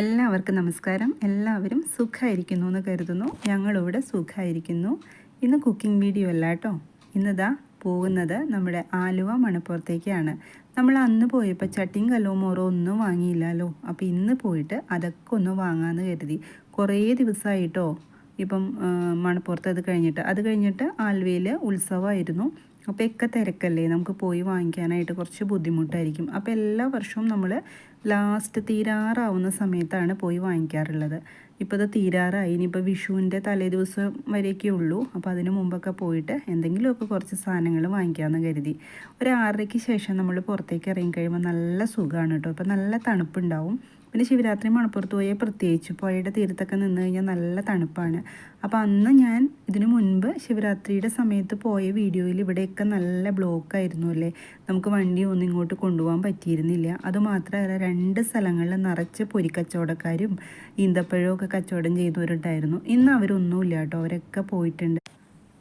എല്ലാവർക്കും നമസ്കാരം. എല്ലാവരും സുഖമായിരിക്കുന്നു എന്ന് കരുതുന്നു. ഞങ്ങളിവിടെ സുഖമായിരിക്കുന്നു ഇന്ന് കുക്കിംഗ് വീഡിയോ അല്ല കേട്ടോ. ഇന്നിതാ പോകുന്നത് നമ്മുടെ ആലുവ മണപ്പുറത്തേക്കാണ്. നമ്മൾ അന്ന് പോയപ്പോൾ ചട്ടിയും കല്ലോ മോറോ ഒന്നും വാങ്ങിയില്ലല്ലോ. അപ്പോൾ ഇന്ന് പോയിട്ട് അതൊക്കെ ഒന്ന് വാങ്ങാമെന്ന് കരുതി. കുറേ ദിവസമായിട്ടോ ഇപ്പം മണപ്പുറത്ത് അത് കഴിഞ്ഞിട്ട്. അത് കഴിഞ്ഞിട്ട് ആലുവയിൽ ഉത്സവമായിരുന്നു. അപ്പോൾ ഒക്കെ തിരക്കല്ലേ? നമുക്ക് പോയി വാങ്ങിക്കാനായിട്ട് കുറച്ച് ബുദ്ധിമുട്ടായിരിക്കും. അപ്പോൾ എല്ലാ വർഷവും നമ്മൾ ലാസ്റ്റ് തീരാറാവുന്ന സമയത്താണ് പോയി വാങ്ങിക്കാറുള്ളത്. ഇപ്പോൾ ഇത് തീരാറായി ഇനിയിപ്പോൾ വിഷുവിന്റെ തലേദിവസം വരെയൊക്കെ ഉള്ളൂ. അപ്പോൾ അതിന് മുമ്പൊക്കെ പോയിട്ട് എന്തെങ്കിലുമൊക്കെ കുറച്ച് സാധനങ്ങൾ വാങ്ങിക്കാമെന്ന് കരുതി. ഒരു ആറരയ്ക്ക് ശേഷം നമ്മൾ പുറത്തേക്ക് ഇറങ്ങി കഴിയുമ്പോൾ നല്ല സുഖമാണ് കേട്ടോ അപ്പോൾ നല്ല തണുപ്പുണ്ടാവും. പിന്നെ ശിവരാത്രി മണപ്പുറത്ത് പോയാൽ പ്രത്യേകിച്ച് പുഴയുടെ തീരത്തൊക്കെ നിന്ന് കഴിഞ്ഞാൽ നല്ല തണുപ്പാണ്. അപ്പോൾ അന്ന് ഞാൻ ഇതിനു മുൻപ് ശിവരാത്രിയുടെ സമയത്ത് പോയ വീഡിയോയിൽ ഇവിടെയൊക്കെ നല്ല ബ്ലോക്ക് ആയിരുന്നു അല്ലേ? നമുക്ക് വണ്ടി ഒന്നും ഇങ്ങോട്ട് കൊണ്ടുപോകാൻ പറ്റിയിരുന്നില്ല. അതുമാത്രമല്ല രണ്ട് സ്ഥലങ്ങളിൽ നിറച്ച് പൊരിക്കച്ചവടക്കാരും ഈന്തപ്പഴവും ഒക്കെ കച്ചവടം ചെയ്തവരുണ്ടായിരുന്നു. ഇന്ന് അവരൊന്നുമില്ല കേട്ടോ. അവരൊക്കെ പോയിട്ടുണ്ട്.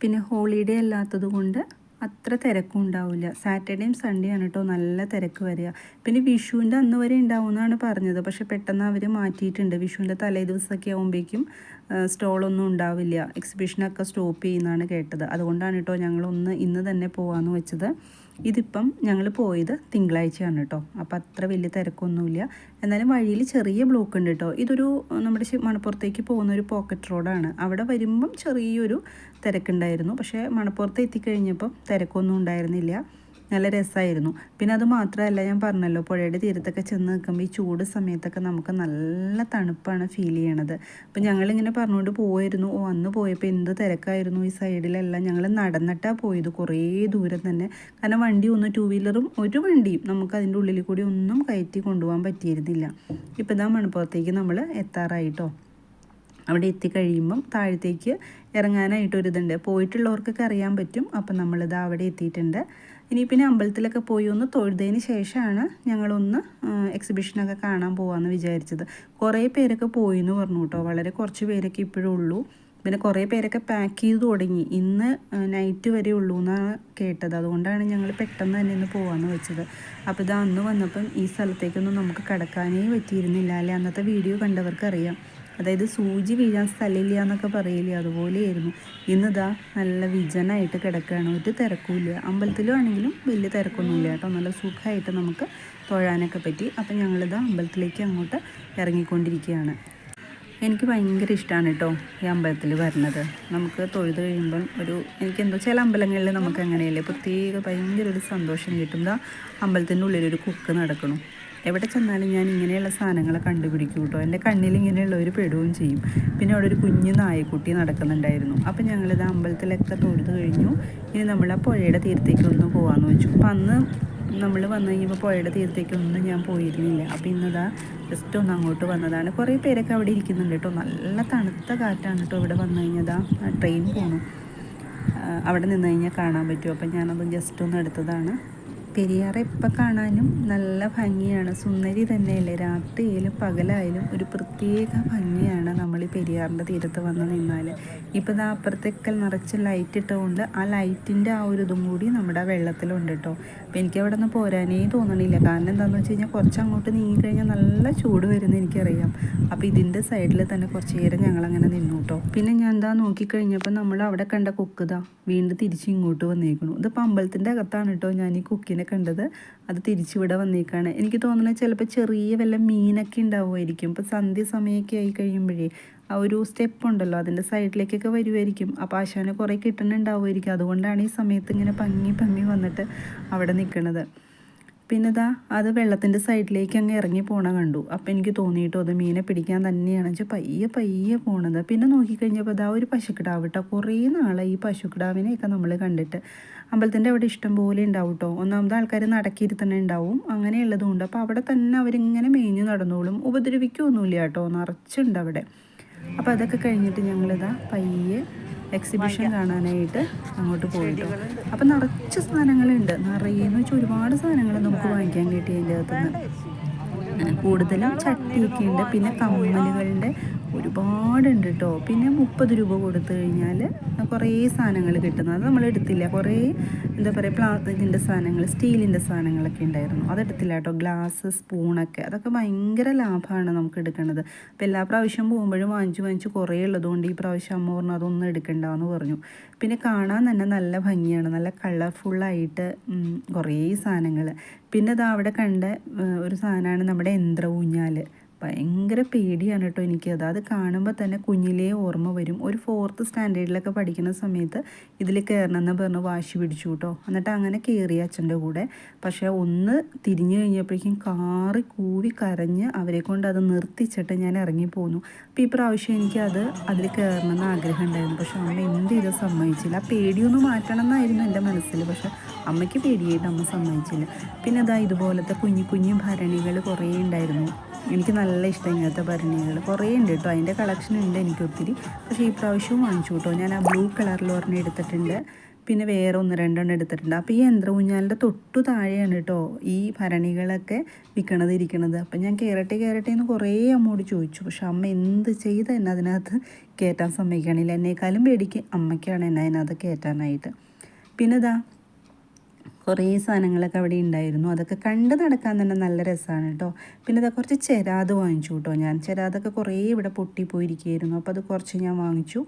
പിന്നെ ഹോളിഡേ അല്ലാത്തത് കൊണ്ട് അത്ര തിരക്കും ഉണ്ടാവില്ല സാറ്റർഡേയും സൺഡേ ആണ് കേട്ടോ നല്ല തിരക്ക് വരിക. പിന്നെ വിഷുവിന്റെ അന്ന് വരെ ഉണ്ടാവുമെന്നാണ് പറഞ്ഞത്. പക്ഷേ പെട്ടെന്ന് അവർ മാറ്റിയിട്ടുണ്ട്. വിഷുവിന്റെ തലേ ദിവസമൊക്കെ ആകുമ്പോഴേക്കും സ്റ്റോളൊന്നും ഉണ്ടാവില്ല. എക്സിബിഷനൊക്കെ സ്റ്റോപ്പ് ചെയ്യുന്നതാണ് കേട്ടത്. അതുകൊണ്ടാണ് കേട്ടോ ഞങ്ങളൊന്ന് ഇന്ന് തന്നെ പോകാമെന്ന് വെച്ചത്. ഇതിപ്പം ഞങ്ങൾ പോയത് തിങ്കളാഴ്ചയാണ് കേട്ടോ. അപ്പോൾ അത്ര വലിയ തിരക്കൊന്നുമില്ല. എന്നാലും വഴിയിൽ ചെറിയ ബ്ലോക്ക് ഉണ്ട് കേട്ടോ. ഇതൊരു നമ്മുടെ മണപ്പുറത്തേക്ക് പോകുന്ന ഒരു പോക്കറ്റ് റോഡാണ് അവിടെ വരുമ്പം ചെറിയൊരു തിരക്കുണ്ടായിരുന്നു. പക്ഷേ മണപ്പുറത്ത് എത്തിക്കഴിഞ്ഞപ്പം തിരക്കൊന്നും ഉണ്ടായിരുന്നില്ല. നല്ല രസമായിരുന്നു പിന്നെ അത് മാത്രമല്ല ഞാൻ പറഞ്ഞല്ലോ പുഴയുടെ തീരത്തൊക്കെ ചെന്ന് നിൽക്കുമ്പോൾ ഈ ചൂട് സമയത്തൊക്കെ നമുക്ക് നല്ല തണുപ്പാണ് ഫീൽ ചെയ്യണത്. അപ്പം ഞങ്ങളിങ്ങനെ പറഞ്ഞുകൊണ്ട് പോയിരുന്നു ഓ അന്ന് പോയപ്പോൾ എന്ത് തിരക്കായിരുന്നു ഈ സൈഡിലെല്ലാം. ഞങ്ങൾ നടന്നിട്ടാണ് പോയത് കുറേ ദൂരം തന്നെ. കാരണം വണ്ടി ഒന്ന് ടൂ വീലറും ഒരു വണ്ടിയും നമുക്ക് അതിന്റെ ഉള്ളിൽ കൂടി ഒന്നും കയറ്റി കൊണ്ടുപോകാൻ പറ്റിയിരുന്നില്ല. ഇപ്പം ഇതാ മണപ്പുറത്തേക്ക് നമ്മൾ എത്താറായിട്ടോ. അവിടെ എത്തിക്കഴിയുമ്പം താഴത്തേക്ക് ഇറങ്ങാനായിട്ടൊരിതുണ്ട്. പോയിട്ടുള്ളവർക്കൊക്കെ അറിയാൻ പറ്റും. അപ്പം നമ്മളിത് അവിടെ എത്തിയിട്ടുണ്ട്. ഇനി പിന്നെ അമ്പലത്തിലൊക്കെ പോയി ഒന്ന് തൊഴുതതിന് ശേഷമാണ് ഞങ്ങളൊന്ന് എക്സിബിഷനൊക്കെ കാണാൻ പോകാമെന്ന് വിചാരിച്ചത്. കുറേ പേരൊക്കെ പോയി എന്ന് പറഞ്ഞു കേട്ടോ വളരെ കുറച്ച് പേരൊക്കെ ഇപ്പോഴും ഉള്ളൂ. പിന്നെ കുറേ പേരൊക്കെ പാക്ക് ചെയ്ത് തുടങ്ങി. ഇന്ന് നൈറ്റ് വരെ ഉള്ളൂ എന്നാണ് കേട്ടത്. അതുകൊണ്ടാണ് ഞങ്ങൾ പെട്ടെന്ന് തന്നെ ഇന്ന് പോകാമെന്ന് വെച്ചത്. അപ്പോൾ ഇത് അന്ന് വന്നപ്പം ഈ സ്ഥലത്തേക്കൊന്നും നമുക്ക് കടക്കാനേ പറ്റിയിരുന്നില്ല. അല്ലെ? അന്നത്തെ വീഡിയോ കണ്ടവർക്ക് അറിയാം അതായത് സൂചി വീഴാൻ സ്ഥലമില്ല എന്നൊക്കെ പറയില്ലേ അതുപോലെയായിരുന്നു. ഇന്നിതാ നല്ല വിജനായിട്ട് കിടക്കുകയാണ് ഒരു തിരക്കുമില്ല. അമ്പലത്തിലും ആണെങ്കിലും വലിയ തിരക്കൊന്നുമില്ല കേട്ടോ. നല്ല സുഖമായിട്ട് നമുക്ക് തൊഴാനൊക്കെ പറ്റി. അപ്പം ഞങ്ങളിതാ അമ്പലത്തിലേക്ക് അങ്ങോട്ട് ഇറങ്ങിക്കൊണ്ടിരിക്കുകയാണ്. എനിക്ക് ഭയങ്കര ഇഷ്ടമാണ് കേട്ടോ ഈ അമ്പലത്തിൽ വരുന്നത് നമുക്ക് തൊഴുത് കഴിയുമ്പം ഒരു എനിക്കെന്തോ ചില അമ്പലങ്ങളിൽ നമുക്ക് അങ്ങനെയല്ലേ പ്രത്യേക ഭയങ്കര ഒരു സന്തോഷം കിട്ടും. അമ്പലത്തിന്റെ ഉള്ളിലൊരു കുക്ക് നടക്കണം. എവിടെ ചെന്നാലും ഞാൻ ഇങ്ങനെയുള്ള സാധനങ്ങൾ കണ്ടുപിടിക്കും കേട്ടോ എന്റെ കണ്ണിൽ ഇങ്ങനെയുള്ള ഒരു പെടുകയും ചെയ്യും. പിന്നെ അവിടെ ഒരു കുഞ്ഞു നായക്കുട്ടി നടക്കുന്നുണ്ടായിരുന്നു. അപ്പം ഞങ്ങളിത് അമ്പലത്തിലൊക്കെ തൊഴുത് കഴിഞ്ഞു. ഇനി നമ്മൾ ആ പുഴയുടെ തീരത്തേക്ക് ഒന്ന് പോകാമെന്ന് വെച്ചു. അപ്പം അന്ന് നമ്മൾ വന്നു കഴിഞ്ഞപ്പോൾ പുഴയുടെ തീരത്തേക്കൊന്നും ഞാൻ പോയിരുന്നില്ല. അപ്പോൾ ഇന്നതാ ജസ്റ്റ് ഒന്ന് അങ്ങോട്ട് വന്നതാണ്. കുറേ പേരൊക്കെ അവിടെ ഇരിക്കുന്നുണ്ട് കേട്ടോ നല്ല തണുത്ത കാറ്റാണ് കേട്ടോ ഇവിടെ വന്നു കഴിഞ്ഞതാ. ട്രെയിൻ പോകണം അവിടെ നിന്ന് കഴിഞ്ഞാൽ കാണാൻ പറ്റും. അപ്പം ഞാനത് ജസ്റ്റ് ഒന്ന് എടുത്തതാണ്. പെരിയാർ എപ്പോൾ കാണാനും നല്ല ഭംഗിയാണ്. സുന്ദരി തന്നെയല്ലേ? രാത്രിയിലും പകലായാലും ഒരു പ്രത്യേക ഭംഗിയാണ് നമ്മൾ ഈ പെരിയാറിന്റെ തീരത്ത് വന്ന് നിന്നാൽ ഇപ്പോൾ ഇതാ അപ്പുറത്തേക്കൽ നിറച്ച് ലൈറ്റ് ഇട്ടുകൊണ്ട് ആ ലൈറ്റിന്റെ ആ ഒരു ഇതും കൂടി നമ്മുടെ വെള്ളത്തിലുണ്ട് കേട്ടോ അപ്പോൾ എനിക്ക് അവിടെ നിന്ന് പോരാനേ തോന്നണില്ല. കാരണം എന്താണെന്ന് വെച്ച് കഴിഞ്ഞാൽ കുറച്ച് അങ്ങോട്ട് നീങ്ങി കഴിഞ്ഞാൽ നല്ല ചൂട് വരുന്നത് എനിക്കറിയാം. അപ്പോൾ ഇതിന്റെ സൈഡിൽ തന്നെ കുറച്ച് നേരം ഞങ്ങളങ്ങനെ നിന്നു കേട്ടോ പിന്നെ ഞാൻ എന്താ നോക്കിക്കഴിഞ്ഞപ്പോൾ നമ്മൾ അവിടെ കണ്ട കുക്കുതാ വീണ്ടും തിരിച്ച് ഇങ്ങോട്ട് വന്നേക്കണു ഇതിപ്പോൾ അമ്പലത്തിന്റെ അകത്താണ് കേട്ടോ ഞാൻ ഈ കുക്കിനെ കണ്ടത്. അത് തിരിച്ചിവിടെ വന്നേക്കാണ്. എനിക്ക് തോന്നുന്നത് ചിലപ്പോൾ ചെറിയ വല്ല മീനൊക്കെ ഉണ്ടാവുമായിരിക്കും. ഇപ്പോൾ സന്ധ്യ സമയമൊക്കെ ആയി കഴിയുമ്പോഴേ ആ ഒരു സ്റ്റെപ്പ് ഉണ്ടല്ലോ അതിന്റെ സൈഡിലേക്കൊക്കെ വരുമായിരിക്കും അപ്പോൾ ആശാനെ കുറേ കിട്ടുന്നുണ്ടാവുമായിരിക്കും അതുകൊണ്ടാണ് ഈ സമയത്ത് ഇങ്ങനെ പങ്ങി പങ്ങി വന്നിട്ട് അവിടെ നിൽക്കുന്നത് പിന്നെ ഇതാ അത് വെള്ളത്തിന്റെ സൈഡിലേക്ക് അങ്ങ് ഇറങ്ങി പോണ കണ്ടു. അപ്പം എനിക്ക് തോന്നിയിട്ടോ അത് മീനെ പിടിക്കാൻ തന്നെയാണ്. വെച്ചാൽ പയ്യെ പയ്യെ പോണത്. പിന്നെ നോക്കിക്കഴിഞ്ഞപ്പോൾ ഇതാ ഒരു പശുക്കിടാവ് കേട്ടോ കുറേ നാളെ ഈ പശുക്കിടാവിനെയൊക്കെ നമ്മൾ കണ്ടിട്ട്. അമ്പലത്തിന്റെ അവിടെ ഇഷ്ടം പോലെ ഉണ്ടാവും കേട്ടോ ഒന്നാമത് ആൾക്കാർ നടക്കിയിരുത്തന്നെ ഉണ്ടാവും. അങ്ങനെയുള്ളതുകൊണ്ട് അപ്പോൾ അവിടെ തന്നെ അവരിങ്ങനെ മേഞ്ഞു നടന്നോളും. ഉപദ്രവിക്കൊന്നുമില്ല കേട്ടോ നിറച്ചുണ്ട് അവിടെ. അപ്പോൾ അതൊക്കെ കഴിഞ്ഞിട്ട് ഞങ്ങളിതാ പയ്യെ എക്സിബിഷൻ കാണാനായിട്ട് അങ്ങോട്ട് പോയിട്ട്. അപ്പം നിറച്ച് സാധനങ്ങളുണ്ട്. നിറയെന്ന് വെച്ചാൽ ഒരുപാട് സാധനങ്ങൾ നമുക്ക് വാങ്ങിക്കാൻ കിട്ടി അതിന്റെ അകത്തുനിന്ന് കൂടുതലും ചട്ടിയൊക്കെ ഉണ്ട്. പിന്നെ കമ്മലുകളുടെ ഒരുപാടുണ്ട് കേട്ടോ പിന്നെ മുപ്പത് രൂപ കൊടുത്തു കഴിഞ്ഞാൽ കുറേ സാധനങ്ങൾ കിട്ടുന്നു. അത് നമ്മൾ എടുത്തില്ല. കുറേ എന്താ പറയുക പ്ലാ ഇതിന്റെ സാധനങ്ങൾ സ്റ്റീലിന്റെ സാധനങ്ങളൊക്കെ ഉണ്ടായിരുന്നു. അതെടുത്തില്ല കേട്ടോ ഗ്ലാസ് സ്പൂണൊക്കെ. അതൊക്കെ ഭയങ്കര ലാഭമാണ് നമുക്ക് എടുക്കുന്നത് അപ്പോൾ എല്ലാ പ്രാവശ്യം പോകുമ്പോഴും വാങ്ങിച്ച് വാങ്ങിച്ച് കുറേ ഉള്ളതുകൊണ്ട് ഈ പ്രാവശ്യം അമ്മ പറഞ്ഞു അതൊന്നും എടുക്കണ്ടെന്ന് പറഞ്ഞു. പിന്നെ കാണാൻ തന്നെ നല്ല ഭംഗിയാണ്. നല്ല കളർഫുള്ളായിട്ട് കുറേ സാധനങ്ങൾ പിന്നെ അത് അവിടെ കണ്ട ഒരു സാധനമാണ് നമ്മുടെ യന്ത്ര ഊഞ്ഞാൽ ഭയങ്കര പേടിയാണ് കേട്ടോ എനിക്കത് അത് കാണുമ്പോൾ തന്നെ കുഞ്ഞിലേ ഓർമ്മ വരും. ഒരു ഫോർത്ത് സ്റ്റാൻഡേർഡിലൊക്കെ പഠിക്കുന്ന സമയത്ത് ഇതിൽ കയറണമെന്ന് പറഞ്ഞ് വാശി പിടിച്ചു കേട്ടോ. എന്നിട്ട് അങ്ങനെ കയറി അച്ഛന്റെ കൂടെ. പക്ഷേ ഒന്ന് തിരിഞ്ഞു കഴിഞ്ഞപ്പോഴേക്കും കാറി കൂവി കരഞ്ഞ് അവരെ കൊണ്ട് അത് നിർത്തിച്ചിട്ട് ഞാൻ ഇറങ്ങിപ്പോന്നു അപ്പോൾ ഈ പ്രാവശ്യം എനിക്ക് അത് അതിൽ കയറണമെന്ന് ആഗ്രഹം ഉണ്ടായിരുന്നു. പക്ഷെ അമ്മ എന്ത് ചെയ്ത് സമ്മതിച്ചില്ല. ആ പേടിയൊന്ന് മാറ്റണം എന്നായിരുന്നു എന്റെ മനസ്സിൽ പക്ഷെ അമ്മയ്ക്ക് പേടിയായിട്ട് അമ്മ സമ്മതിച്ചില്ല. പിന്നെ അതാ ഇതുപോലത്തെ കുഞ്ഞു കുഞ്ഞു ഭരണികൾ കുറേ ഉണ്ടായിരുന്നു. എനിക്ക് നല്ല ഇഷ്ടം ഇങ്ങനത്തെ ഭരണികൾ. കുറേ ഉണ്ട് കേട്ടോ. അതിന്റെ കളക്ഷൻ ഉണ്ട് എനിക്ക് ഒത്തിരി. പക്ഷേ ഈ പ്രാവശ്യവും വാങ്ങിച്ചു കേട്ടോ. ഞാൻ ആ ബ്ലൂ കളറിൽ ഒരെണ്ണം എടുത്തിട്ടുണ്ട്. പിന്നെ വേറെ ഒന്ന് രണ്ടെണ്ണം എടുത്തിട്ടുണ്ട്. അപ്പോൾ ഈ യന്ത്ര ഊഞ്ഞാലിന്റെ തൊട്ടു താഴെയാണ് കേട്ടോ ഈ ഭരണികളൊക്കെ വിൽക്കണത് ഇരിക്കണത്. അപ്പം ഞാൻ കയറട്ടെ കയറട്ടെ എന്ന് കുറേ അമ്മോട് ചോദിച്ചു. പക്ഷെ അമ്മ എന്ത് ചെയ്ത് എന്നെ അതിനകത്ത് കയറ്റാൻ സമ്മതിക്കണില്ല എന്നേക്കാളും പേടിക്ക് അമ്മയ്ക്കാണ് എന്നെ അതിനകത്ത് കയറ്റാനായിട്ട് പിന്നെ ഇതാ കുറേ സാധനങ്ങളൊക്കെ അവിടെ ഉണ്ടായിരുന്നു. അതൊക്കെ കണ്ട് നടക്കാൻ തന്നെ നല്ല രസമാണ് കേട്ടോ. പിന്നെ അതൊക്കെ കുറച്ച് ചെരാത് വാങ്ങിച്ചു കേട്ടോ ഞാൻ. ചെരാതൊക്കെ കുറേ ഇവിടെ പൊട്ടിപ്പോയിരിക്കുകയായിരുന്നു. അപ്പോൾ അത് കുറച്ച് ഞാൻ വാങ്ങിച്ചു.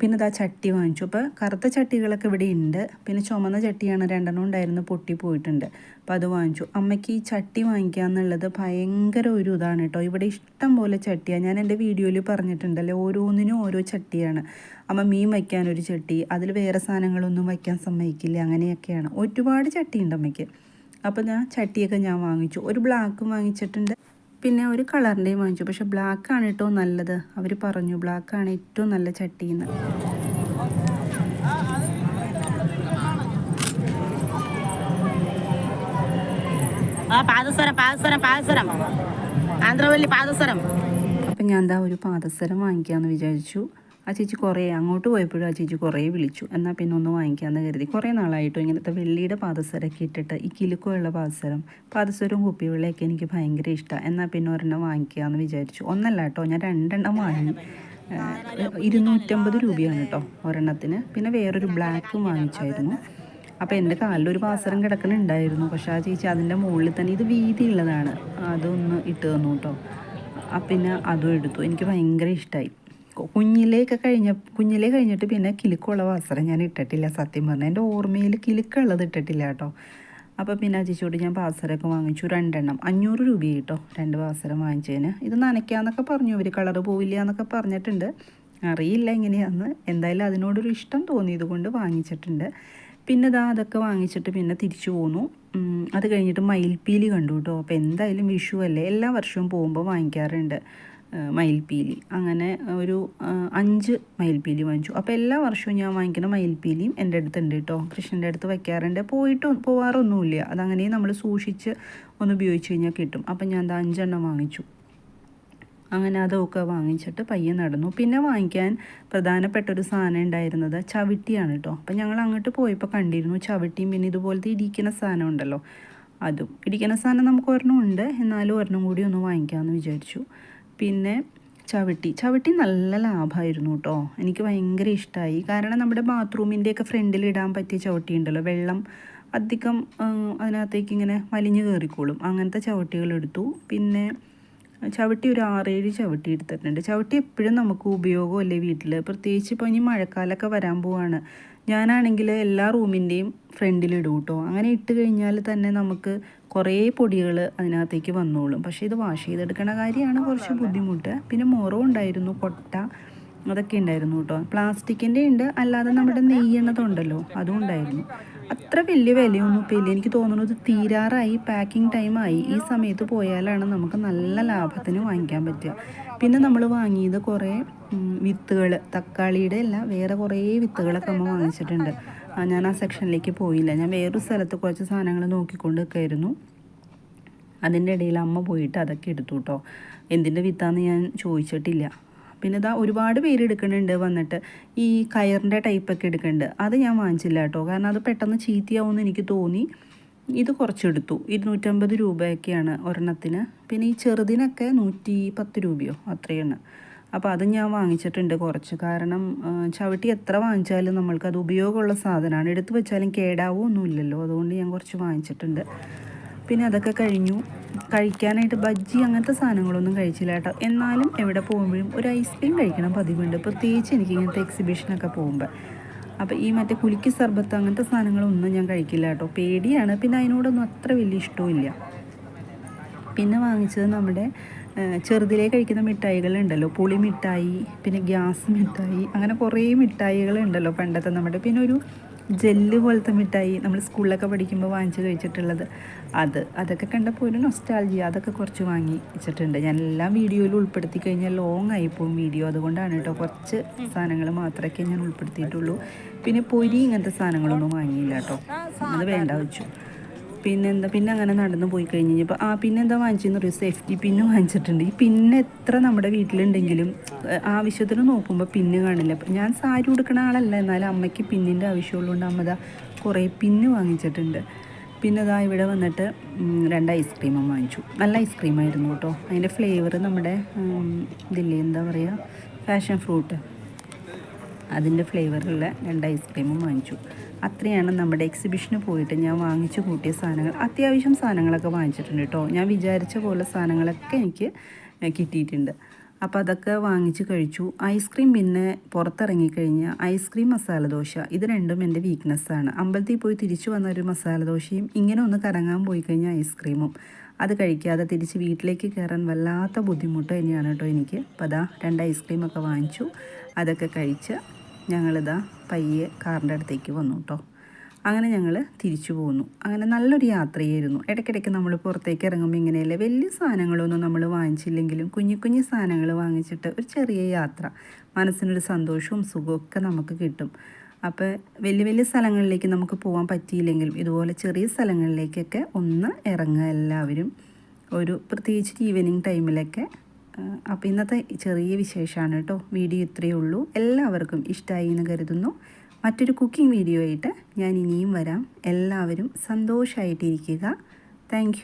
പിന്നെ ഇതാ ചട്ടി വാങ്ങിച്ചു. അപ്പോൾ കറുത്ത ചട്ടികളൊക്കെ ഇവിടെ ഉണ്ട്. പിന്നെ ചുമന്ന ചട്ടിയാണ് രണ്ടെണ്ണം ഉണ്ടായിരുന്നു പൊട്ടി പോയിട്ടുണ്ട്. അപ്പോൾ അത് വാങ്ങിച്ചു. അമ്മയ്ക്ക് ഈ ചട്ടി വാങ്ങിക്കുക എന്നുള്ളത് ഭയങ്കര ഒരു ഇതാണ് കേട്ടോ. ഇവിടെ ഇഷ്ടം പോലെ ചട്ടിയാണ് ഞാൻ എന്റെ വീഡിയോയിൽ പറഞ്ഞിട്ടുണ്ടല്ലോ ഓരോന്നിനും ഓരോ ചട്ടിയാണ്. അമ്മ മീൻ വയ്ക്കാൻ ഒരു ചട്ടി അതിൽ വേറെ സാധനങ്ങളൊന്നും വയ്ക്കാൻ സമ്മതിക്കില്ല അങ്ങനെയൊക്കെയാണ്. ഒരുപാട് ചട്ടിയുണ്ട് അമ്മയ്ക്ക്. അപ്പോൾ ഞാൻ ചട്ടിയൊക്കെ ഞാൻ വാങ്ങിച്ചു. ഒരു ബ്ലാക്കും വാങ്ങിച്ചിട്ടുണ്ട്. പിന്നെ ഒരു കളറിന്റെയും വാങ്ങിച്ചു. പക്ഷെ ബ്ലാക്ക് ആണ് കേട്ടോ നല്ലത്. അവർ പറഞ്ഞു ബ്ലാക്ക് ആണ് ഏറ്റവും നല്ല ചട്ടിന്ന്. പാദസരം പാദസരം ആന്ധ്രവല്ലി പാദസരം അപ്പം ഞാൻ എന്താ ഒരു പാദസരം വാങ്ങിക്കാമെന്ന് വിചാരിച്ചു. ആ ചേച്ചി കുറേ അങ്ങോട്ട് പോയപ്പോഴും ആ ചേച്ചി കുറേ വിളിച്ചു. എന്നാൽ പിന്നെ ഒന്ന് വാങ്ങിക്കാമെന്ന് കരുതി. കുറേ നാളായിട്ടും ഇങ്ങനത്തെ വെള്ളിയുടെ പാദസരമൊക്കെ ഇട്ടിട്ട് ഈ കിലുക്കമുള്ള പാദസരം പാദസരവും കുപ്പിവെള്ളയൊക്കെ എനിക്ക് ഭയങ്കര ഇഷ്ടമാണ് എന്നാൽ പിന്നെ ഒരെണ്ണം വാങ്ങിക്കാമെന്ന് വിചാരിച്ചു. ഒന്നല്ല കേട്ടോ ഞാൻ രണ്ടെണ്ണം വാങ്ങി. ഇരുന്നൂറ്റമ്പത് രൂപയാണ് കേട്ടോ ഒരെണ്ണത്തിന്. പിന്നെ വേറൊരു ബ്ലാക്കും വാങ്ങിച്ചായിരുന്നു. അപ്പോൾ എന്റെ കാലിലൊരു പാസരം കിടക്കണുണ്ടായിരുന്നു. പക്ഷേ ആ ചേച്ചി അതിന്റെ മുകളിൽ തന്നെ ഇത് വീതിയുള്ളതാണ് അതൊന്ന് ഇട്ട് തന്നു കേട്ടോ. പിന്നെ അതും എടുത്തു. എനിക്ക് ഭയങ്കര ഇഷ്ടമായി കുഞ്ഞിലേക്ക് കഴിഞ്ഞ കുഞ്ഞിലേ കഴിഞ്ഞിട്ട് പിന്നെ കിലുക്കുള്ള വസ്ത്രം ഞാൻ ഇട്ടിട്ടില്ല സത്യം പറഞ്ഞാൽ എന്റെ ഓർമ്മയിൽ കിലുക്കുള്ളത് ഇട്ടിട്ടില്ല കേട്ടോ. അപ്പോൾ പിന്നെ അജിച്ചോട് ഞാൻ പാസരമൊക്കെ വാങ്ങിച്ചു രണ്ടെണ്ണം. അഞ്ഞൂറ് രൂപ കേട്ടോ രണ്ട് പാസരം വാങ്ങിച്ചതിന്. ഇത് നനയ്ക്കാന്നൊക്കെ പറഞ്ഞു ഇവർ കളർ പോവില്ല എന്നൊക്കെ പറഞ്ഞിട്ടുണ്ട്. അറിയില്ല എങ്ങനെയാന്ന്. എന്തായാലും അതിനോടൊരു ഇഷ്ടം തോന്നിയത് കൊണ്ട് വാങ്ങിച്ചിട്ടുണ്ട്. പിന്നെ ഇതാ അതൊക്കെ വാങ്ങിച്ചിട്ട് പിന്നെ തിരിച്ചു പോന്നു. അത് കഴിഞ്ഞിട്ട് മയിൽപ്പീലി കണ്ടു കേട്ടോ. അപ്പോൾ എന്തായാലും വിഷു അല്ലേ എല്ലാ വർഷവും പോകുമ്പോൾ വാങ്ങിക്കാറുണ്ട്. മയിൽപ്പീലി. അങ്ങനെ ഒരു അഞ്ച് മയിൽപ്പീലി വാങ്ങിച്ചു. അപ്പോൾ എല്ലാ വർഷവും ഞാൻ വാങ്ങിക്കുന്ന മയിൽപ്പീലിയും എന്റെ അടുത്തുണ്ട് കേട്ടോ കൃഷ്ണന്റെ അടുത്ത് വയ്ക്കാറുണ്ട് പോയിട്ട് പോവാറൊന്നുമില്ല. അതങ്ങനെ നമ്മൾ സൂക്ഷിച്ച് ഒന്ന് ഉപയോഗിച്ച് കഴിഞ്ഞാൽ കിട്ടും. അപ്പം ഞാൻ അത് അഞ്ചെണ്ണം വാങ്ങിച്ചു. അങ്ങനെ അതൊക്കെ വാങ്ങിച്ചിട്ട് പയ്യെ നടന്നു. പിന്നെ വാങ്ങിക്കാൻ പ്രധാനപ്പെട്ട ഒരു സാധനം ഉണ്ടായിരുന്നത് ചവിട്ടിയാണ് കേട്ടോ അപ്പം ഞങ്ങൾ അങ്ങോട്ട് പോയപ്പോൾ കണ്ടിരുന്നു ചവിട്ടിയും പിന്നെ ഇതുപോലത്തെ ഇരിക്കുന്ന സാധനം ഉണ്ടല്ലോ. അതും. ഇടിക്കുന്ന സാധനം നമുക്ക് ഒരെണ്ണം ഉണ്ട്. എന്നാലും ഒരെണ്ണം കൂടി ഒന്ന് വാങ്ങിക്കാമെന്ന് വിചാരിച്ചു. പിന്നെ ചവിട്ടി. ചവിട്ടി നല്ല ലാഭമായിരുന്നു കേട്ടോ എനിക്ക് ഭയങ്കര ഇഷ്ടമായി കാരണം നമ്മുടെ ബാത്റൂമിന്റെയൊക്കെ ഫ്രണ്ടിൽ ഇടാൻ പറ്റിയ ചവിട്ടി ഉണ്ടല്ലോ. വെള്ളം അധികം അതിനകത്തേക്ക് ഇങ്ങനെ വലിഞ്ഞു കയറിക്കോളും അങ്ങനത്തെ ചവിട്ടികൾ എടുത്തു. പിന്നെ ചവിട്ടി ഒരു ആറേഴ് ചവിട്ടി എടുത്തിട്ടുണ്ട്. ചവിട്ടി എപ്പോഴും നമുക്ക് ഉപയോഗമല്ലേ വീട്ടിൽ പ്രത്യേകിച്ച് ഇപ്പോൾ ഇനി മഴക്കാലമൊക്കെ വരാൻ പോവാണ്. ഞാനാണെങ്കിൽ എല്ലാ റൂമിന്റെയും ഫ്രണ്ടിലിടും കേട്ടോ. അങ്ങനെ ഇട്ട് കഴിഞ്ഞാൽ തന്നെ നമുക്ക് കുറേ പൊടികൾ അതിനകത്തേക്ക് വന്നോളും. പക്ഷേ ഇത് വാഷ് ചെയ്തെടുക്കണ കാര്യമാണ് കുറച്ച് ബുദ്ധിമുട്ട്. പിന്നെ മോറോ ഉണ്ടായിരുന്നു കൊട്ട അതൊക്കെ ഉണ്ടായിരുന്നു കേട്ടോ. പ്ലാസ്റ്റിക്കിന്റെ ഉണ്ട് അല്ലാതെ നമ്മുടെ നെയ്യണതുണ്ടല്ലോ അതും ഉണ്ടായിരുന്നു. അത്ര വലിയ വിലയൊന്നും ഇപ്പോൾ ഇല്ല. എനിക്ക് തോന്നുന്നത് തീരാറായി പാക്കിംഗ് ടൈമായി ഈ സമയത്ത് പോയാലാണ് നമുക്ക് നല്ല ലാഭത്തിന് വാങ്ങിക്കാൻ പറ്റുക. പിന്നെ നമ്മൾ വാങ്ങിയത് കുറേ വിത്തുകൾ തക്കാളിയുടെ അല്ല വേറെ കുറേ വിത്തുകളൊക്കെ നമ്മൾ വാങ്ങിച്ചിട്ടുണ്ട്. ഞാൻ ആ സെക്ഷനിലേക്ക് പോയില്ല. ഞാൻ വേറൊരു സ്ഥലത്ത് കുറച്ച് സാധനങ്ങൾ നോക്കിക്കൊണ്ട് നിൽക്കായിരുന്നു അതിന്റെ ഇടയിൽ അമ്മ പോയിട്ട് അതൊക്കെ എടുത്തു കേട്ടോ. എന്തിന്റെ വിത്താന്ന് ഞാൻ ചോദിച്ചിട്ടില്ല. പിന്നെ ഇതാ ഒരുപാട് പേര് എടുക്കുന്നുണ്ട് വന്നിട്ട്. ഈ കയറിന്റെ ടൈപ്പൊക്കെ എടുക്കുന്നുണ്ട്. അത് ഞാൻ വാങ്ങിച്ചില്ല കേട്ടോ. കാരണം അത് പെട്ടെന്ന് ചീത്തയാവുമെന്ന് എനിക്ക് തോന്നി. ഇത് കുറച്ചെടുത്തു. ഇരുന്നൂറ്റമ്പത് രൂപയൊക്കെയാണ് ഒരെണ്ണത്തിന്. പിന്നെ ഈ ചെറുതിനൊക്കെ നൂറ്റി പത്ത് രൂപയോ അത്രയാണ്. അപ്പോൾ അത് ഞാൻ വാങ്ങിച്ചിട്ടുണ്ട് കുറച്ച്. കാരണം ചവിട്ടി എത്ര വാങ്ങിച്ചാലും നമ്മൾക്കത് ഉപയോഗമുള്ള സാധനമാണ്. എടുത്തു വെച്ചാലും കേടാവുമൊന്നുമില്ലല്ലോ അതുകൊണ്ട് ഞാൻ കുറച്ച് വാങ്ങിച്ചിട്ടുണ്ട്. പിന്നെ അതൊക്കെ കഴിഞ്ഞു. കഴിക്കാനായിട്ട് ബജ്ജി അങ്ങനത്തെ സാധനങ്ങളൊന്നും കഴിച്ചില്ല കേട്ടോ. എന്നാലും എവിടെ പോകുമ്പോഴും ഒരു ഐസ്ക്രീം കഴിക്കണം പതിവുണ്ട്. പ്രത്യേകിച്ച് എനിക്ക് ഇങ്ങനത്തെ എക്സിബിഷനൊക്കെ പോകുമ്പോൾ അപ്പോൾ ഈ മറ്റേ കുലുക്കി സർബത്ത് അങ്ങനത്തെ സാധനങ്ങളൊന്നും ഞാൻ കഴിക്കില്ല കേട്ടോ. പേടിയാണ്. പിന്നെ അതിനോടൊന്നും അത്ര വലിയ ഇഷ്ടവും പിന്നെ വാങ്ങിച്ചത് നമ്മുടെ ചെറുതിലേ കഴിക്കുന്ന മിഠായികളുണ്ടല്ലോ പുളി മിഠായി പിന്നെ ഗ്യാസ് മിഠായി അങ്ങനെ കുറേ മിഠായികളുണ്ടല്ലോ പണ്ടത്തെ നമ്മുടെ. പിന്നെ ഒരു ജെല്ല് പോലത്തെ മിഠായി നമ്മൾ സ്കൂളിലൊക്കെ പഠിക്കുമ്പോൾ വാങ്ങിച്ച് കഴിച്ചിട്ടുള്ളത്. അത് അതൊക്കെ കണ്ടപ്പോൾ ഒരു നൊസ്റ്റാൽജി അതൊക്കെ കുറച്ച് വാങ്ങി വെച്ചിട്ടുണ്ട്. ഞാൻ എല്ലാം വീഡിയോയിൽ ഉൾപ്പെടുത്തി കഴിഞ്ഞാൽ ലോങ് ആയിപ്പോവും വീഡിയോ. അതുകൊണ്ടാണ് കേട്ടോ കുറച്ച് സാധനങ്ങൾ മാത്രമേ ഞാൻ ഉൾപ്പെടുത്തിയിട്ടുള്ളൂ. പിന്നെ പൊരി ഇങ്ങനത്തെ സാധനങ്ങളൊന്നും വാങ്ങിയില്ല കേട്ടോ. അത് വേണ്ട വെച്ചു. പിന്നെന്താ പിന്നെ അങ്ങനെ നടന്നു പോയി കഴിഞ്ഞ് കഴിഞ്ഞപ്പോൾ ആ പിന്നെ എന്താ വാങ്ങിച്ചെന്ന് പറയും സേഫ്റ്റി പിന്ന് വാങ്ങിച്ചിട്ടുണ്ട്. ഈ പിന്നെ എത്ര നമ്മുടെ വീട്ടിലുണ്ടെങ്കിലും ആവശ്യത്തിന് നോക്കുമ്പോൾ പിന്ന് കാണില്ല. ഞാൻ സാരി ഉടുക്കുന്ന ആളല്ല. എന്നാലും അമ്മയ്ക്ക് പിന്നിന്റെ ആവശ്യമുള്ളതുകൊണ്ട് അമ്മ ദാ കുറേ പിന്ന് വാങ്ങിച്ചിട്ടുണ്ട്. പിന്നെ ഇതാ ഇവിടെ വന്നിട്ട് രണ്ട് ഐസ്ക്രീമും വാങ്ങിച്ചു. നല്ല ഐസ്ക്രീമായിരുന്നു കേട്ടോ. അതിന്റെ ഫ്ലേവർ നമ്മുടെ ഇതില്ലേ എന്താ പറയുക ഫാഷൻ ഫ്രൂട്ട് അതിന്റെ ഫ്ലേവറുള്ള രണ്ട് ഐസ്ക്രീമും വാങ്ങിച്ചു. അത്രയാണ് നമ്മുടെ എക്സിബിഷന് പോയിട്ട് ഞാൻ വാങ്ങിച്ചു കൂട്ടിയ സാധനങ്ങൾ. അത്യാവശ്യം സാധനങ്ങളൊക്കെ വാങ്ങിച്ചിട്ടുണ്ട് കേട്ടോ. ഞാൻ വിചാരിച്ച പോലെ സാധനങ്ങളൊക്കെ എനിക്ക് കിട്ടിയിട്ടുണ്ട്. അപ്പോൾ അതൊക്കെ വാങ്ങിച്ച് കഴിച്ചു. ഐസ്ക്രീം പിന്നെ പുറത്തിറങ്ങിക്കഴിഞ്ഞാൽ ഐസ്ക്രീം മസാല ദോശ. ഇത് രണ്ടും എന്റെ വീക്ക്നെസ്സാണ്. അമ്പലത്തിൽ പോയി തിരിച്ചു വന്ന ഒരു മസാല ദോശയും ഇങ്ങനെ ഒന്ന് കറങ്ങാൻ പോയി കഴിഞ്ഞാൽ ഐസ്ക്രീമും. അത് കഴിക്കാതെ തിരിച്ച് വീട്ടിലേക്ക് കയറാൻ വല്ലാത്ത ബുദ്ധിമുട്ട് തന്നെയാണ് കേട്ടോ എനിക്ക്. അപ്പോൾ അതാ രണ്ട് ഐസ്ക്രീമൊക്കെ വാങ്ങിച്ചു. അതൊക്കെ കഴിച്ച് ഞങ്ങളിതാ പയ്യെ കാറിന്റെ അടുത്തേക്ക് വന്നു കേട്ടോ അങ്ങനെ ഞങ്ങൾ തിരിച്ചു പോന്നു. അങ്ങനെ നല്ലൊരു യാത്രയായിരുന്നു. ഇടയ്ക്കിടയ്ക്ക് നമ്മൾ പുറത്തേക്ക് ഇറങ്ങുമ്പോൾ ഇങ്ങനെയല്ലേ? വലിയ സാധനങ്ങളൊന്നും നമ്മൾ വാങ്ങിച്ചില്ലെങ്കിലും കുഞ്ഞു കുഞ്ഞു സാധനങ്ങൾ വാങ്ങിച്ചിട്ട് ഒരു ചെറിയ യാത്ര. മനസ്സിനൊരു സന്തോഷവും സുഖമൊക്കെ നമുക്ക് കിട്ടും. അപ്പോൾ വലിയ വലിയ സ്ഥലങ്ങളിലേക്ക് നമുക്ക് പോകാൻ പറ്റിയില്ലെങ്കിലും ഇതുപോലെ ചെറിയ സ്ഥലങ്ങളിലേക്കൊക്കെ ഒന്ന് ഇറങ്ങുക എല്ലാവരും. ഒരു പ്രത്യേകിച്ച് ഈവനിങ് ടൈമിലൊക്കെ അപ്പോൾ ഇന്നത്തെ ചെറിയ വിശേഷമാണ് കേട്ടോ. വീഡിയോ ഇത്രയേ ഉള്ളൂ. എല്ലാവർക്കും ഇഷ്ടമായി എന്ന് കരുതുന്നു. മറ്റൊരു കുക്കിംഗ് വീഡിയോ ആയിട്ട് ഞാൻ ഇനിയും വരാം. എല്ലാവരും സന്തോഷമായിട്ടിരിക്കുക താങ്ക്